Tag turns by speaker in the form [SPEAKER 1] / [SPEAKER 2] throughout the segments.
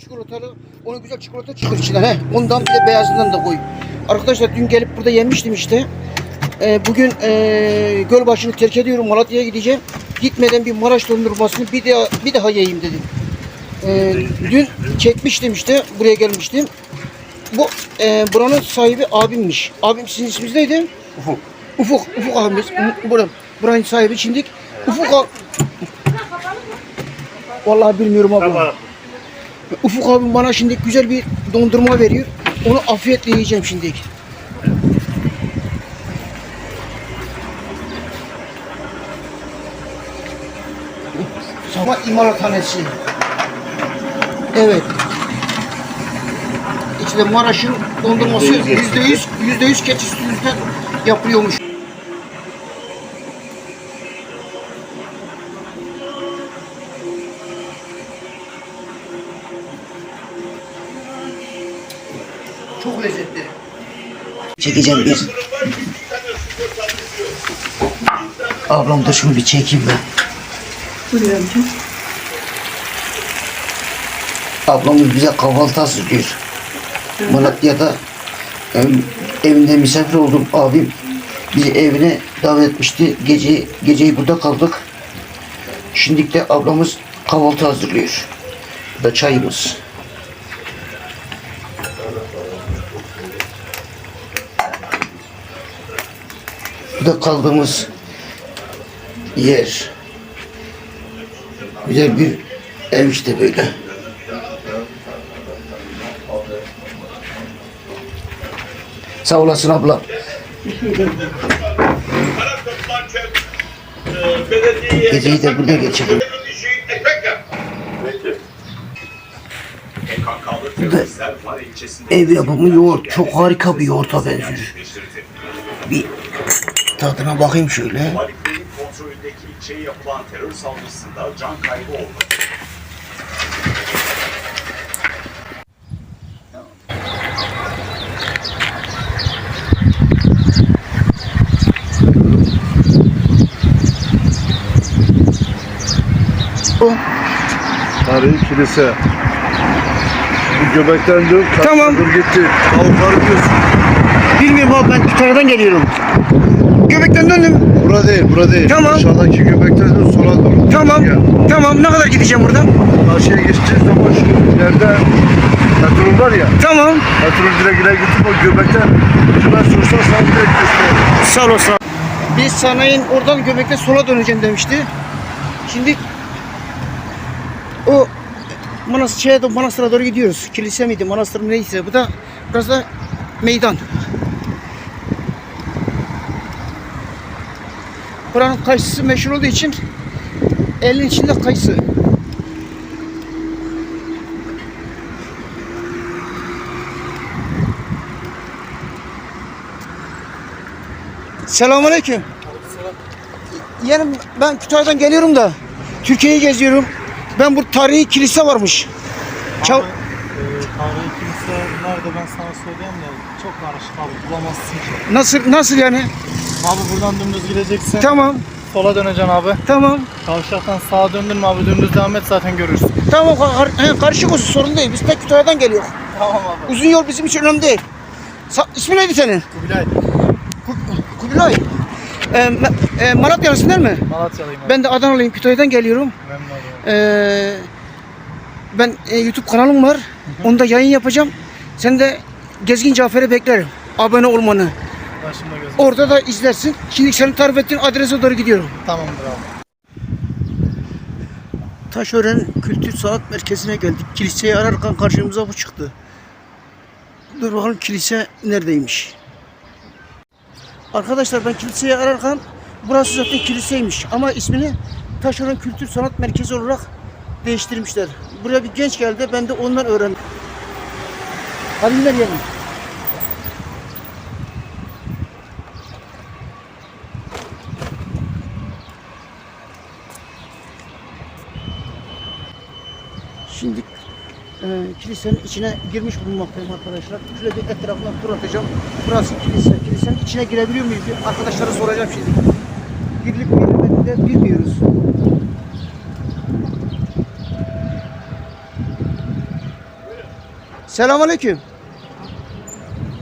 [SPEAKER 1] Çikolatalı. Onu güzel çikolata çıkıyor içinden. He. Ondan bir de beyazından da koy. Arkadaşlar dün gelip burada yemiştim işte. Ee, bugün ee, Gölbaşı'nı terk ediyorum. Malatya'ya gideceğim. Gitmeden bir Maraş dondurmasını bir daha, bir daha yiyeyim dedim. Ee, dün çekmiştim işte. Buraya gelmiştim. Bu ee, buranın sahibi abimmiş. Abim sizin isminiz neydi?
[SPEAKER 2] Ufuk.
[SPEAKER 1] Ufuk. Ufuk abimiz. Buranın, buranın sahibi şimdi. Ufuk abi. Vallahi bilmiyorum abla.
[SPEAKER 2] Tamam.
[SPEAKER 1] Ufuk abim bana şimdi güzel bir dondurma veriyor. Onu afiyetle yiyeceğim şimdi. Sama imalathanesi. Evet. İçinde Maraş'ın dondurması
[SPEAKER 2] Yüzde yüz
[SPEAKER 1] yüzde yüz, yüzde yüz keçi sütünden yapılıyormuş. Çekeceğim bir. Ablam da şunu bir çekeyim ben. Ablamız bize kahvaltı hazırlıyor. Malatya'da em, evinde misafir oldum abim. Bizi evine davet etmişti. Gece, geceyi burada kaldık. Şimdi de ablamız kahvaltı hazırlıyor. Bu da çayımız. Bu da kaldığımız yer. Güzel bir ev işte böyle. Sağ olasın abla. Geceyi de burada geçelim. Bu da ev yapımı yoğurt. Çok harika bir yoğurta benziyor. Bir tadına bakayım şöyle.
[SPEAKER 3] Muhaliflerin kontrolündeki ilçeye yapılan terör saldırısında can kaybı oldu.
[SPEAKER 2] Tarihi kilise. Bu göbekten dön.
[SPEAKER 1] Tamam.
[SPEAKER 2] Dur gitti. Tavukları diyorsun.
[SPEAKER 1] Bilmiyorum abi ben Kütahya'dan geliyorum. Göbekten döndüm.
[SPEAKER 2] Bura değil, bura değil.
[SPEAKER 1] Tamam.
[SPEAKER 2] Aşağıdaki göbekten dön sola doğru.
[SPEAKER 1] Tamam.
[SPEAKER 2] Ya.
[SPEAKER 1] Tamam ne kadar gideceğim buradan?
[SPEAKER 2] Karşıya geçeceğiz zaman şu ileride petrol var ya.
[SPEAKER 1] Tamam.
[SPEAKER 2] Petrol direkt ileri gidip o göbekten ucuna sorsan sana direkt gösterir.
[SPEAKER 1] Sağ olasın. Biz sanayinin oradan göbekte sola döneceğim demişti. Şimdi o Manas şeye doğru, manastıra doğru gidiyoruz. Kilise miydi, manastır mı neyse. Bu da biraz da meydan. Buranın kayısısı meşhur olduğu için elin içinde kayısı. Selamünaleyküm. Yani ben Kütahya'dan geliyorum da Türkiye'yi geziyorum. Ben bu tarihi kilise varmış. Çav
[SPEAKER 4] Abi, e, tarihi kilise nerede ben sana söyleyeyim de çok karışık abi bulamazsın ki.
[SPEAKER 1] nasıl nasıl yani?
[SPEAKER 4] Abi buradan dümdüz gideceksin.
[SPEAKER 1] Tamam,
[SPEAKER 4] Sola döneceksin abi.
[SPEAKER 1] tamam.
[SPEAKER 4] Kavşaktan sağa döndün mü abi dümdüz devam et zaten görürsün.
[SPEAKER 1] Tamam kar- he, karışık olsun sorun değil. Biz tek Kütahya'dan geliyoruz.
[SPEAKER 4] Tamam abi.
[SPEAKER 1] Uzun yol bizim için önemli değil. Sa- ismi neydi senin?
[SPEAKER 4] Kubilay.
[SPEAKER 1] Ku- Kubilay. Ee, Ma- e, Malatyalısın değil mi?
[SPEAKER 4] Malatyalıyım abi.
[SPEAKER 1] Ben de Adanalıyım. Kütahya'dan geliyorum.
[SPEAKER 4] Memnun oldum.
[SPEAKER 1] Ee, ben e, YouTube kanalım var. Onda yayın yapacağım. Sen de Gezgin Cafer'i beklerim. Abone olmanı.
[SPEAKER 4] Başımda gözüm.
[SPEAKER 1] Orada da izlersin. Şimdi senin tarif ettiğin adrese doğru gidiyorum.
[SPEAKER 4] Tamamdır abi.
[SPEAKER 1] Taşören Kültür Sanat Merkezi'ne geldik. Kiliseyi ararken karşımıza bu çıktı. Dur bakalım kilise neredeymiş. Arkadaşlar ben kiliseyi ararken burası zaten kiliseymiş. Ama ismini Taşören Kültür Sanat Merkezi olarak değiştirmişler. Buraya bir genç geldi. Ben de ondan öğrendim. Hadi inelim. Şimdi e, kilisenin içine girmiş bulunmaktayım arkadaşlar. Şöyle bir etrafına tur atacağım. Burası kilise. Kilisenin içine girebiliyor muyuz? Arkadaşlara soracağım şimdi. Girilip girilmedi de bilmiyoruz. Selamünaleyküm.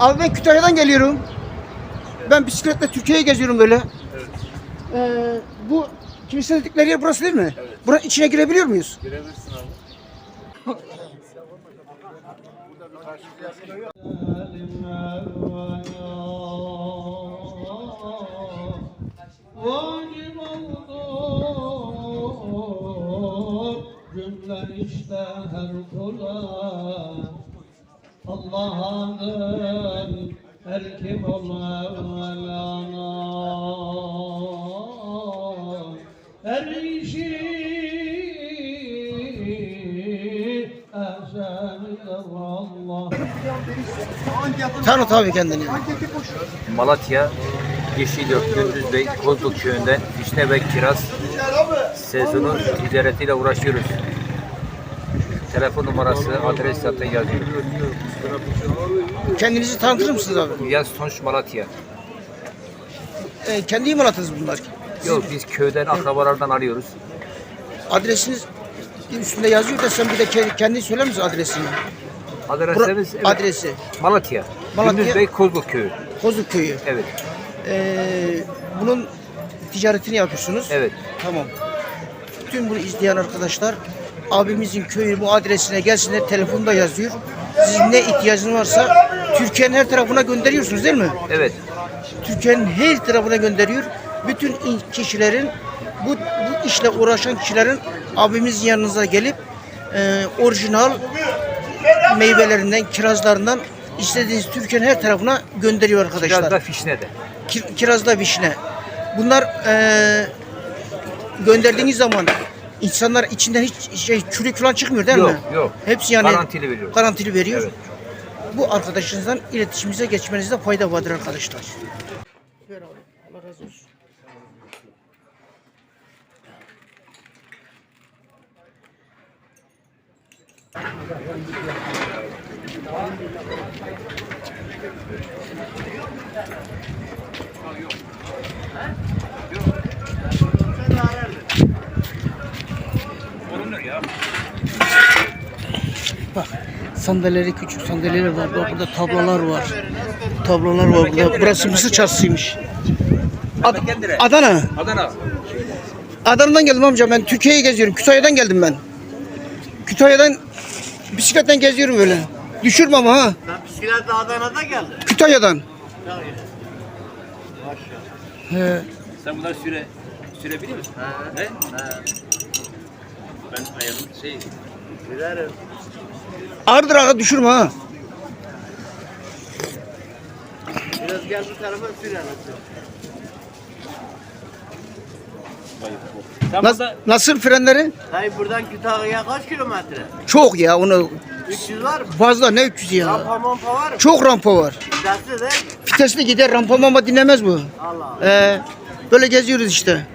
[SPEAKER 1] Abi ben Kütahya'dan geliyorum. Ben bisikletle Türkiye'yi geziyorum böyle. Ee, bu kilise dedikleri yer burası değil mi? Evet. Buranın içine girebiliyor muyuz?
[SPEAKER 2] Girebilirsin abi.
[SPEAKER 5] Vacip oldu cümle işte her kula. Allah'ın her kim
[SPEAKER 1] Tanıt abi kendini.
[SPEAKER 6] Malatya, Yeşilyurt, Gündüz Bey, Kozluk köyünden Vişne ve Kiraz sezonu ticaretiyle uğraşıyoruz. Telefon numarası, adres zaten yazıyor.
[SPEAKER 1] Kendinizi tanıtır mısınız abi?
[SPEAKER 6] Yaz Tunç Malatya.
[SPEAKER 1] Ee, kendi imalatınız bunlar.
[SPEAKER 6] Yok biz köyden akrabalardan alıyoruz.
[SPEAKER 1] Adresiniz üstünde yazıyor da sen bir de ke- kendin söyler misin adresini?
[SPEAKER 6] Adresimiz evet,
[SPEAKER 1] adresi.
[SPEAKER 6] Malatya.
[SPEAKER 1] Malatya.
[SPEAKER 6] Gündüz Bey, Kozluk köyü.
[SPEAKER 1] Kozluk köyü.
[SPEAKER 6] Evet,
[SPEAKER 1] Ee, bunun ticaretini yapıyorsunuz.
[SPEAKER 6] evet.
[SPEAKER 1] Tamam. Tüm bunu izleyen arkadaşlar abimizin köyü bu adresine gelsinler telefonda yazıyor. Sizin ne ihtiyacınız varsa Türkiye'nin her tarafına gönderiyorsunuz değil mi?
[SPEAKER 6] Evet,
[SPEAKER 1] Türkiye'nin her tarafına gönderiyor. Bütün in- kişilerin bu, bu işle uğraşan kişilerin abimizin yanınıza gelip e, orijinal meyvelerinden, kirazlarından istediğiniz Türkiye'nin her tarafına gönderiyor arkadaşlar.
[SPEAKER 6] biraz da Fişne'de.
[SPEAKER 1] Ki- kirazda vişne. Bunlar eee gönderdiğiniz zaman insanlar içinden hiç şey çürük falan çıkmıyor değil
[SPEAKER 6] Yok,
[SPEAKER 1] mi?
[SPEAKER 6] yok.
[SPEAKER 1] Hepsi yani
[SPEAKER 6] Garantili veriyoruz.
[SPEAKER 1] Garantili veriyor.
[SPEAKER 6] Evet.
[SPEAKER 1] Bu arkadaşınızdan iletişimimize geçmenizde fayda vardır arkadaşlar. Ver abi. Allah razı olsun. Bak sandalyeleri küçük sandalyeler var. Bak burada tablolar var. Tablolar var burada. Burası Mısır çarşısıymış. Ad- Adana.
[SPEAKER 6] Adana.
[SPEAKER 1] Adana'dan geldim amca ben Türkiye'yi geziyorum. Kütahya'dan geldim ben. Kütahya'dan bisikletten geziyorum böyle. Düşürme ama ha.
[SPEAKER 7] Sen bisikletle Adana'da geldin.
[SPEAKER 1] Kütahya'dan. He.
[SPEAKER 6] Sen bunları süre, sürebiliyor musun?
[SPEAKER 7] He.
[SPEAKER 6] He?
[SPEAKER 7] He.
[SPEAKER 6] Ben ayarım şey,
[SPEAKER 7] Giderim.
[SPEAKER 1] Ağırdır ağa düşürme ha.
[SPEAKER 7] Biraz gel bu tarafa sürelim.
[SPEAKER 6] Sen
[SPEAKER 1] Nas-
[SPEAKER 6] burada
[SPEAKER 1] nasıl frenleri?
[SPEAKER 7] Dayı buradan Kütahya'ya kaç kilometre?
[SPEAKER 1] Çok ya onu
[SPEAKER 7] 300 var mı?
[SPEAKER 1] fazla ne 300 ya.
[SPEAKER 7] Rampa mampa var mı?
[SPEAKER 1] Çok rampa var.
[SPEAKER 7] Giderse değil mi?
[SPEAKER 1] Vitesli gider rampa mama dinlemez bu.
[SPEAKER 7] Allah Allah.
[SPEAKER 1] Ee, böyle geziyoruz işte.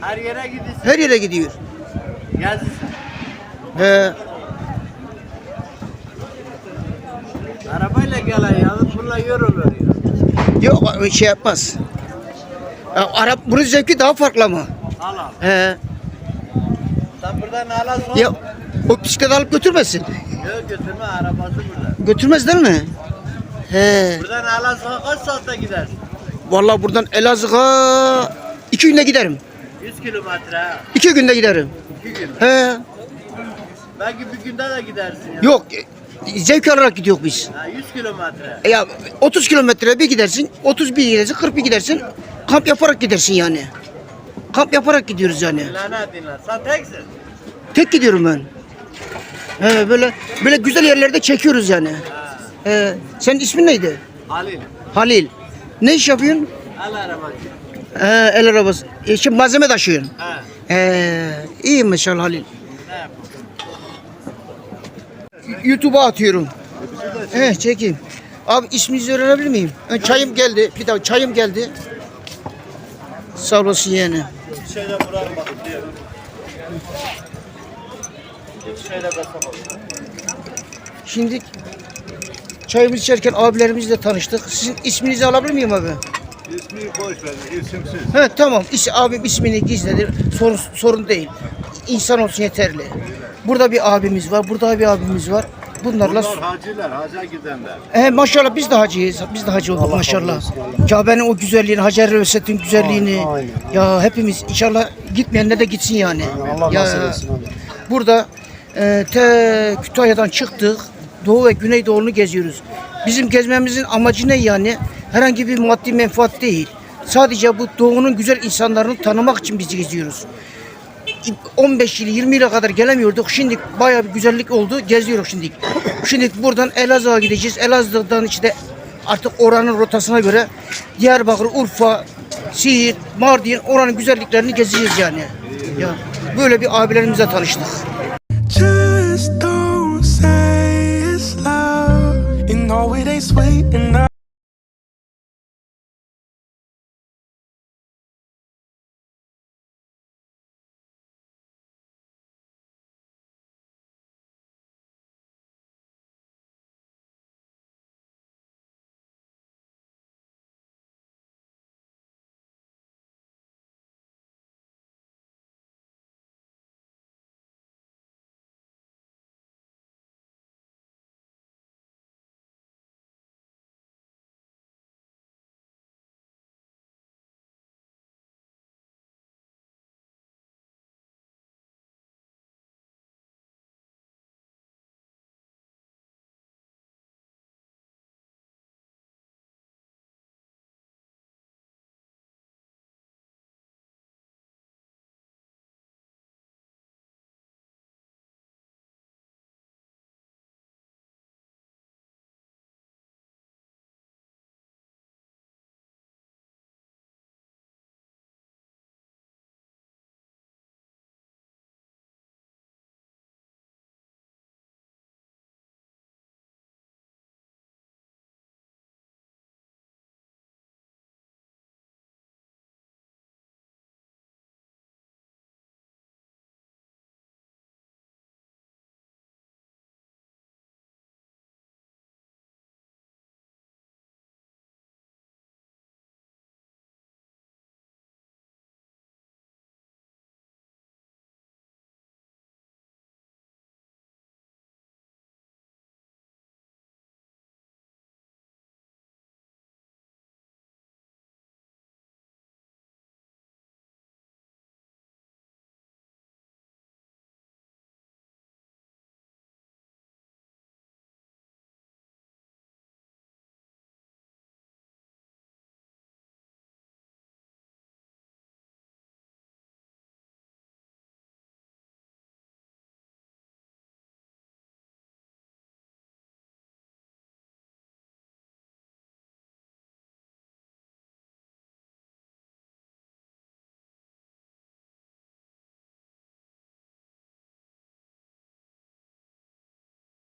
[SPEAKER 7] Her yere gidiyorsun.
[SPEAKER 1] Her yere gidiyor.
[SPEAKER 7] Gezsin.
[SPEAKER 1] He.
[SPEAKER 7] Arabayla gelen yalnız bununla yoruluyor.
[SPEAKER 1] Yok o şey yapmaz. Ya, Arap bunun zevki daha farklı ama.
[SPEAKER 7] Allah.
[SPEAKER 1] He.
[SPEAKER 7] Sen buradan hala son.
[SPEAKER 1] Ya o bisiklet alıp götürmesin.
[SPEAKER 7] Yok götürme arabası burada.
[SPEAKER 1] Götürmez değil mi? He.
[SPEAKER 7] Buradan hala son kaç saatte gidersin?
[SPEAKER 1] Vallahi buradan Elazığ'a iki günde giderim.
[SPEAKER 7] 100 kilometre ha.
[SPEAKER 1] İki günde giderim.
[SPEAKER 7] 2 gün.
[SPEAKER 1] He.
[SPEAKER 7] Belki bir günde de gidersin ya.
[SPEAKER 1] Yok zevk alarak gidiyor biz.
[SPEAKER 7] Ha, 100 kilometre.
[SPEAKER 1] E Ya 30 kilometre bir gidersin, 31 gidersin, 41 gidersin. Kamp yaparak gidersin yani. Kamp yaparak gidiyoruz yani.
[SPEAKER 7] Dinlen dinlen. Sen teksin.
[SPEAKER 1] Tek gidiyorum ben. He, böyle böyle güzel yerlerde çekiyoruz yani. He, senin ismin neydi?
[SPEAKER 7] Halil.
[SPEAKER 1] Halil. Ne iş yapıyorsun?
[SPEAKER 7] Al arabacı.
[SPEAKER 1] He, el arabası. E, şimdi malzeme taşıyorsun.
[SPEAKER 7] Ha.
[SPEAKER 1] He, iyi maşallah Halil.
[SPEAKER 7] Ne yapalım?
[SPEAKER 1] YouTube'a atıyorum. He, çekeyim. Abi isminizi öğrenebilir miyim? Çayım geldi. Bir daha çayım geldi. Sağ olasın.
[SPEAKER 7] Şeyle. Şeyle basalım.
[SPEAKER 1] Şimdi çayımızı içerken abilerimizle tanıştık. Sizin isminizi alabilir miyim abi?
[SPEAKER 2] İsmi boş ver, isimsiz.
[SPEAKER 1] He tamam. İs, abim ismini gizledi. Sorun, sorun değil. İnsan olsun yeterli. Burada bir abimiz var. Burada bir abimiz var. Bunlarla
[SPEAKER 2] Bunlar haciler, haca gidenler.
[SPEAKER 1] He maşallah biz de hacıyız. Biz de hacı olduk maşallah. Kabe'nin o güzelliğini, Hacer Revet'in güzelliğini. Ya hepimiz inşallah gitmeyenler de gitsin yani. Allah ya, Burada e, te Kütahya'dan çıktık. Doğu ve Güneydoğu'nu geziyoruz. Bizim gezmemizin amacı ne yani? Herhangi bir maddi menfaat değil. Sadece bu doğunun güzel insanlarını tanımak için biz geziyoruz. 15 yıl 20 yıla kadar gelemiyorduk. Şimdi bayağı bir güzellik oldu. Geziyoruz şimdi. Şimdi buradan Elazığ'a gideceğiz. Elazığ'dan işte artık oranın rotasına göre Diyarbakır, Urfa, Siirt, Mardin oranın güzelliklerini gezeceğiz yani. Ya böyle bir abilerimizle tanıştık.
[SPEAKER 8] Just don't say it's love. You know it ain't sweet